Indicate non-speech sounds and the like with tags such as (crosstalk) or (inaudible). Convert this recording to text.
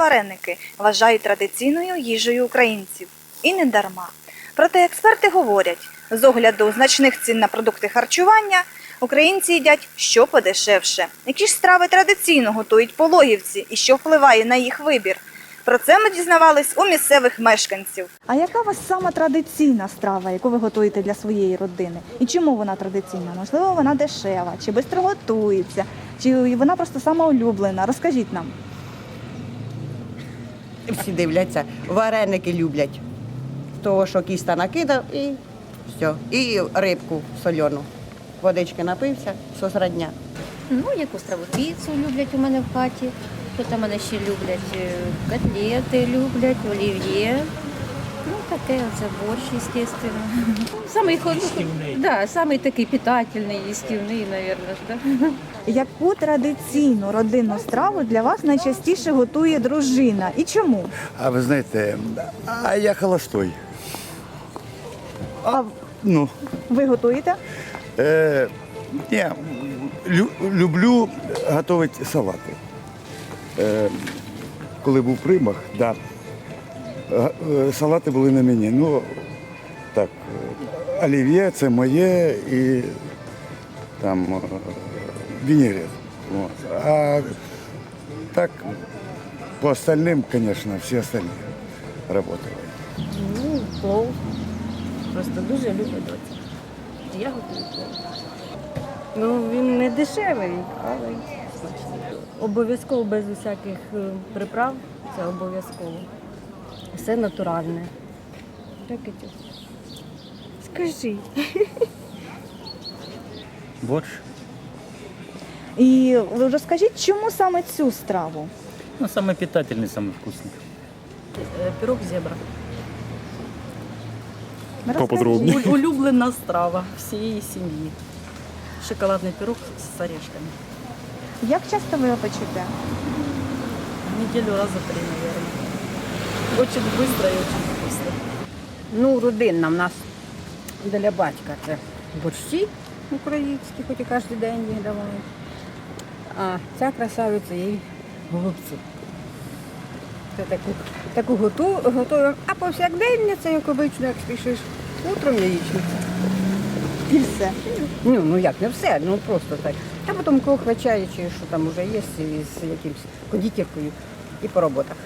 вареники вважають традиційною їжею українців. І не дарма. Проте експерти говорять, з огляду значних цін на продукти харчування, українці їдять що подешевше. Які ж страви традиційно готують пологівці і що впливає на їх вибір? Про це ми дізнавались у місцевих мешканців. А яка у вас сама традиційна страва, яку ви готуєте для своєї родини? І чому вона традиційна? Можливо, вона дешева, чи швидко готується, чи вона просто сама улюблена? Розкажіть нам. Всі дивляться, вареники люблять. Того, що кіста накидав і все. І рибку соляну. Водички напився, зрадня. Ну, яку страву? Піцу люблять у мене в хаті. Що мене ще люблять? Е, Котлети люблять, олів'є. Ну, таке оце борщ, звісно. Самий хороший, да, самий такий питательний, їстівний, мабуть, да. Яку традиційну родинну страву для вас найчастіше готує дружина? І чому? А ви знаєте, а я холостой. А Ну, ви готуєте? е, я лю- люблю готувати салати. Е, коли був примах, да, салати були на мені. Ну, так, е, олів'є це моє і там е, вінігрет. А так, по остальним, звісно, всі остальні работали. Ну, плов. Просто дуже люблю доця. Я готую плов. Ну, він не дешевий, але смачний. Обов'язково без усяких е, приправ. Це обов'язково Все натуральне. Так і тю. Скажи. (laughs) Борщ. І розкажіть, чому саме цю страву? Ну, самый питательный, самый вкусный. Пирог зебра. Поподробніше. У- Улюблена страва всієї сім'ї. Шоколадний пирог з орешками. Як часто ви його печете? Неделю раза три, наверное. Очень быстро и очень вкусно. Ну, родинна в нас для батька це борщі українські, хоч і кожен день їх давають. А ця красавиця їй голубці. Це таку, таку готу, готую, а повсякдення це як обично, як спішиш. Утром яєчниця. І все. Ну, ну як, не все, ну просто так. А потім кого хвачає, чи що там вже є з якимось кондитеркою і по роботах.